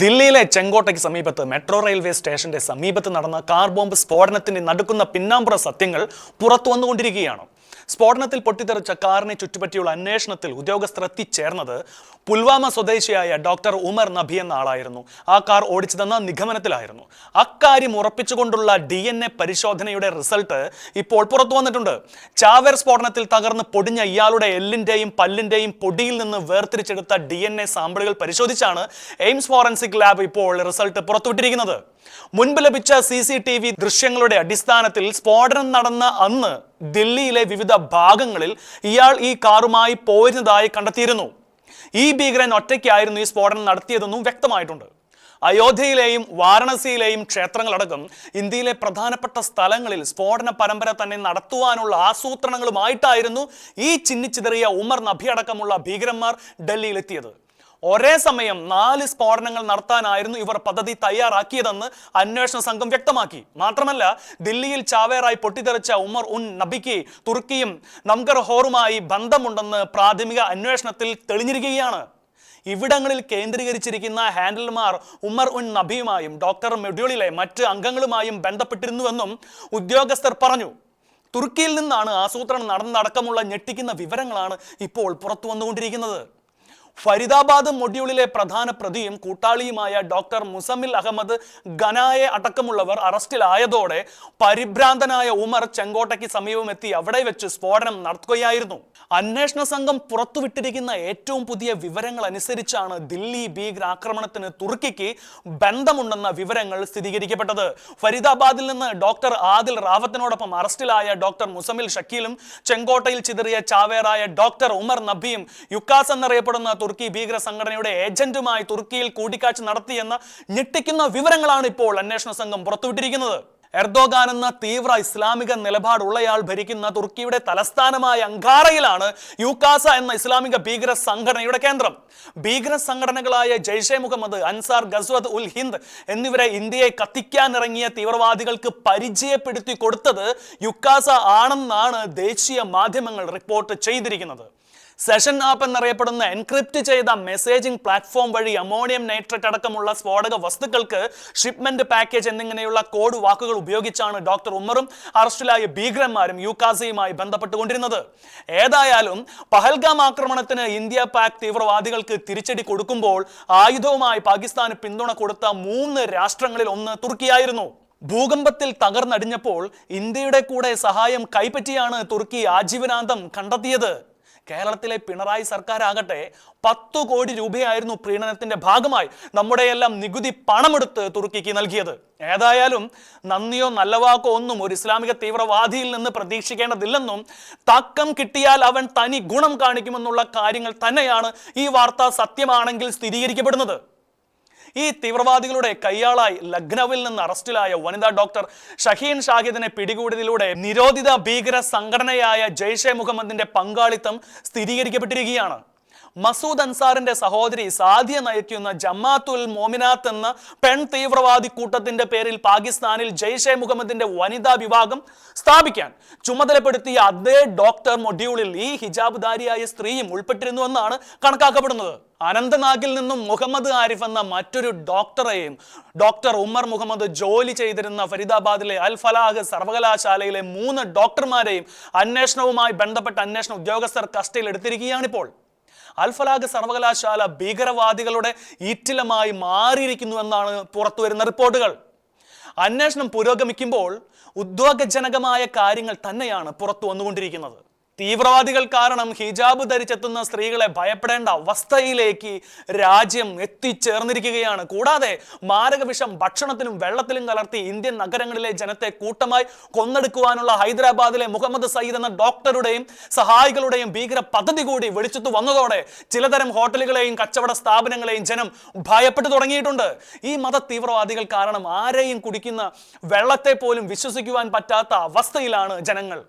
ദില്ലിയിലെ ചെങ്കോട്ടയ്ക്ക് സമീപത്ത് metro railway സ്റ്റേഷന്റെ സമീപത്ത് നടന്ന കാർ ബോംബ് സ്ഫോടനത്തിന് നടുക്കുന്ന പിന്നാമ്പുറ സത്യങ്ങൾ പുറത്തു വന്നുകൊണ്ടിരിക്കുകയാണ്. സ്ഫോടനത്തിൽ പൊട്ടിത്തെറിച്ച കാറിനെ ചുറ്റുപറ്റിയുള്ള അന്വേഷണത്തിൽ ഉദ്യോഗസ്ഥർ എത്തിച്ചേർന്നത് പുൽവാമ സ്വദേശിയായ ഡോക്ടർ ഉമർ നബി എന്ന ആളായിരുന്നു ആ കാർ ഓടിച്ചതെന്ന നിഗമനത്തിലായിരുന്നു. അക്കാര്യം ഉറപ്പിച്ചുകൊണ്ടുള്ള ഡി എൻ എ പരിശോധനയുടെ റിസൾട്ട് ഇപ്പോൾ പുറത്തു വന്നിട്ടുണ്ട്. ചാവേർ സ്ഫോടനത്തിൽ തകർന്ന് പൊടിഞ്ഞ ഇയാളുടെ എല്ലിന്റെയും പല്ലിന്റെയും പൊടിയിൽ നിന്ന് വേർതിരിച്ചെടുത്ത ഡി എൻ എ സാമ്പിളുകൾ പരിശോധിച്ചാണ് എയിംസ് ഫോറൻസിക് ലാബ് ഇപ്പോൾ റിസൾട്ട് പുറത്തുവിട്ടിരിക്കുന്നത്. മുൻപ് ലഭിച്ച സി സി ടി വി ദൃശ്യങ്ങളുടെ അടിസ്ഥാനത്തിൽ സ്ഫോടനം നടന്ന അന്ന് ദില്ലിയിലെ വിവിധ ഭാഗങ്ങളിൽ ഇയാൾ ഈ കാറുമായി പോയിരുന്നതായി കണ്ടെത്തിയിരുന്നു. ഈ ഭീകരൻ ഒറ്റയ്ക്കായിരുന്നു ഈ സ്ഫോടനം നടത്തിയതെന്നും വ്യക്തമായിട്ടുണ്ട്. അയോധ്യയിലെയും വാരണസിയിലെയും ക്ഷേത്രങ്ങളടക്കം ഇന്ത്യയിലെ പ്രധാനപ്പെട്ട സ്ഥലങ്ങളിൽ സ്ഫോടന പരമ്പര തന്നെ നടത്തുവാനുള്ള ആസൂത്രണങ്ങളുമായിട്ടായിരുന്നു ഈ ചിന്നിച്ചിതറിയ ഉമർ നബി അടക്കമുള്ള ഭീകരന്മാർ ഡൽഹിയിലെത്തിയത്. ഒരേ സമയം നാല് സ്ഫോടനങ്ങൾ നടത്താനായിരുന്നു ഇവർ പദ്ധതി തയ്യാറാക്കിയതെന്ന് അന്വേഷണ സംഘം വ്യക്തമാക്കി. മാത്രമല്ല ദില്ലിയിൽ ചാവേറായി പൊട്ടിത്തെറിച്ച ഉമർ ഉൻ നബിക്ക് തുർക്കിയും നംഗർ ഹോറുമായി ബന്ധമുണ്ടെന്ന് പ്രാഥമിക അന്വേഷണത്തിൽ തെളിഞ്ഞിരിക്കുകയാണ്. ഇവിടങ്ങളിൽ കേന്ദ്രീകരിച്ചിരിക്കുന്ന ഹാൻഡൽമാർ ഉമർ ഉൻ നബിയുമായും ഡോക്ടർ മെഡ്യൂളിലെ മറ്റ് അംഗങ്ങളുമായും ബന്ധപ്പെട്ടിരുന്നുവെന്നും ഉദ്യോഗസ്ഥർ പറഞ്ഞു. തുർക്കിയിൽ നിന്നാണ് ആസൂത്രണം നടന്നടക്കമുള്ള ഞെട്ടിക്കുന്ന വിവരങ്ങളാണ് ഇപ്പോൾ പുറത്തു വന്നുകൊണ്ടിരിക്കുന്നത് ഫരീദാബാദ് മൊഡ്യൂളിലെ പ്രധാന പ്രതിയും കൂട്ടാളിയുമായ ഡോക്ടർ മുസമ്മിൽ അഹമ്മദ് ഖനായെ അടക്കമുള്ളവർ അറസ്റ്റിലായതോടെ പരിഭ്രാന്തനായ ഉമർ ചെങ്കോട്ടയ്ക്ക് സമീപമെത്തി അവിടെ വെച്ച് സ്ഫോടനം നടത്തുകയായിരുന്നു. അന്വേഷണ സംഘം പുറത്തുവിട്ടിരിക്കുന്ന ഏറ്റവും പുതിയ വിവരങ്ങൾ അനുസരിച്ചാണ് ദില്ലി ഭീകരാക്രമണത്തിന് തുർക്കിക്ക് ബന്ധമുണ്ടെന്ന വിവരങ്ങൾ സ്ഥിരീകരിക്കപ്പെട്ടത്. ഫരീദാബാദിൽ നിന്ന് ഡോക്ടർ ആദിൽ റാവത്തിനോടൊപ്പം അറസ്റ്റിലായ ഡോക്ടർ മുസമിൽ ഷക്കീലും ചെങ്കോട്ടയിൽ ചിതറിയ ചാവേറായ ഡോക്ടർ ഉമർ നബിയും യുക്കാസ് എന്നറിയപ്പെടുന്ന തുർക്കി ഭീകര സംഘടനയുടെ ഏജന്റുമായി തുർക്കിയിൽ കൂടിക്കാഴ്ച നടത്തിയെന്ന ഞെട്ടിക്കുന്ന വിവരങ്ങളാണ് ഇപ്പോൾ അന്വേഷണ സംഘം പുറത്തുവിട്ടിരിക്കുന്നത്. എർദോഗാൻ എന്ന തീവ്ര ഇസ്ലാമിക നിലപാടുള്ളയാൾ ഭരിക്കുന്ന തുർക്കിയുടെ തലസ്ഥാനമായ അങ്കാറയിലാണ് യുക്കാസ എന്ന ഇസ്ലാമിക ഭീകര സംഘടനയുടെ കേന്ദ്രം. ഭീകര സംഘടനകളായ ജയ്ഷെ മുഹമ്മദ് അൻസാർ ഗസ്വദ് ഉൽ ഹിന്ദ് എന്നിവരെ ഇന്ത്യയെ കത്തിക്കാനിറങ്ങിയ തീവ്രവാദികൾക്ക് പരിചയപ്പെടുത്തി കൊടുത്തത് യുക്കാസ ആണെന്നാണ് ദേശീയ മാധ്യമങ്ങൾ റിപ്പോർട്ട് ചെയ്തിരിക്കുന്നത്. സെഷൻ ആപ്പ് എന്നറിയപ്പെടുന്ന എൻക്രിപ്റ്റ് ചെയ്ത മെസ്സേജിംഗ് പ്ലാറ്റ്ഫോം വഴി അമോണിയം നൈട്രേറ്റ് അടക്കമുള്ള സ്ഫോടക വസ്തുക്കൾക്ക് ഷിപ്മെന്റ് പാക്കേജ് എന്നിങ്ങനെയുള്ള കോഡ് വാക്കുകൾ ഉപയോഗിച്ചാണ് ഡോക്ടർ ഉമ്മറും അറസ്റ്റിലായ ഭീകരന്മാരും യുക്കാസയുമായി ബന്ധപ്പെട്ടുകൊണ്ടിരുന്നത്. ഏതായാലും പഹൽഗാം ആക്രമണത്തിന് ഇന്ത്യ പാക് തീവ്രവാദികൾക്ക് തിരിച്ചടി കൊടുക്കുമ്പോൾ ആയുധവുമായി പാകിസ്ഥാന് പിന്തുണ കൊടുത്ത മൂന്ന് രാഷ്ട്രങ്ങളിൽ ഒന്ന് തുർക്കിയായിരുന്നു. ഭൂകമ്പത്തിൽ തകർന്നടിഞ്ഞപ്പോൾ ഇന്ത്യയുടെ കൂടെ സഹായം കൈപ്പറ്റിയാണ് തുർക്കി ആജീവനാന്തം കണ്ടെത്തിയത്. കേരളത്തിലെ പിണറായി സർക്കാർ ആകട്ടെ പത്തു കോടി രൂപയായിരുന്നു പ്രീണനത്തിന്റെ ഭാഗമായി നമ്മുടെയെല്ലാം നികുതി പണമെടുത്ത് തുർക്കിക്ക് നൽകിയത്. ഏതായാലും നന്ദിയോ നല്ല വാക്കോ ഒന്നും ഒരു ഇസ്ലാമിക തീവ്രവാദിയിൽ നിന്ന് പ്രതീക്ഷിക്കേണ്ടതില്ലെന്നും തക്കം കിട്ടിയാൽ അവൻ തനി ഗുണം കാണിക്കുമെന്നുള്ള കാര്യങ്ങൾ തന്നെയാണ് ഈ വാർത്ത സത്യമാണെങ്കിൽ സ്ഥിരീകരിക്കപ്പെടുന്നത്. ഈ തീവ്രവാദികളുടെ കയ്യാളായി ലഖ്നൌവിൽ നിന്ന് അറസ്റ്റിലായ വനിതാ ഡോക്ടർ ഷഹീൻ ഷാഹിദിനെ പിടികൂടിയതിലൂടെ നിരോധിത ഭീകര സംഘടനയായ ജയ്ഷെ മുഹമ്മദിന്റെ പങ്കാളിത്തം സ്ഥിരീകരിക്കപ്പെട്ടിരിക്കുകയാണ്. മസൂദ് അൻസാറിന്റെ സഹോദരി സാദിയ നയിക്കുന്ന ജമാത്തുൽ മോമിനാത്ത് എന്ന പെൺ തീവ്രവാദി കൂട്ടത്തിന്റെ പേരിൽ പാകിസ്ഥാനിൽ ജയ്ഷെ മുഹമ്മദിന്റെ വനിതാ വിഭാഗം സ്ഥാപിക്കാൻ ചുമതലപ്പെടുത്തിയ അതേ ഡോക്ടർ മൊഡ്യൂളിൽ ഈ ഹിജാബ് ധാരിയായ സ്ത്രീയും ഉൾപ്പെട്ടിരുന്നുവെന്നാണ് കണക്കാക്കപ്പെടുന്നത്. അനന്തനാഗിൽ നിന്നും മുഹമ്മദ് ആരിഫ് എന്ന മറ്റൊരു ഡോക്ടറെയും ഡോക്ടർ ഉമ്മർ മുഹമ്മദ് ജോലി ചെയ്തിരുന്ന ഫരീദാബാദിലെ അൽ ഫലാഹ് സർവകലാശാലയിലെ മൂന്ന് ഡോക്ടർമാരെയും അന്വേഷണവുമായി ബന്ധപ്പെട്ട അന്വേഷണ ഉദ്യോഗസ്ഥർ കസ്റ്റഡിയിൽ എടുത്തിരിക്കുകയാണിപ്പോൾ. അൽഫലാഗ് സർവകലാശാല ഭീകരവാദികളുടെ ഈറ്റിലമായി മാറിയിരിക്കുന്നു എന്നാണ് പുറത്തു വരുന്ന റിപ്പോർട്ടുകൾ. അന്വേഷണം പുരോഗമിക്കുമ്പോൾ ഉദ്വേഗജനകമായ കാര്യങ്ങൾ തന്നെയാണ് പുറത്തു വന്നുകൊണ്ടിരിക്കുന്നത് തീവ്രവാദികൾ കാരണം ഹിജാബ് ധരിച്ചെത്തുന്ന സ്ത്രീകളെ ഭയപ്പെടേണ്ട അവസ്ഥയിലേക്ക് രാജ്യം എത്തിച്ചേർന്നിരിക്കുകയാണ്. കൂടാതെ മാരകവിഷം ഭക്ഷണത്തിലും വെള്ളത്തിലും കലർത്തി ഇന്ത്യൻ നഗരങ്ങളിലെ ജനത്തെ കൂട്ടമായി കൊന്നെടുക്കുവാനുള്ള ഹൈദരാബാദിലെ മുഹമ്മദ് സയ്യിദ് എന്ന ഡോക്ടറുടെയും സഹായികളുടെയും ഭീകര പദ്ധതി കൂടി വെളിച്ചത്ത് വന്നതോടെ ചിലതരം ഹോട്ടലുകളെയും കച്ചവട സ്ഥാപനങ്ങളെയും ജനം ഭയപ്പെട്ടു തുടങ്ങിയിട്ടുണ്ട്. ഈ മത തീവ്രവാദികൾ കാരണം ആരെയും കുടിക്കുന്ന വെള്ളത്തെ പോലും വിശ്വസിക്കുവാൻ പറ്റാത്ത അവസ്ഥയിലാണ് ജനങ്ങൾ.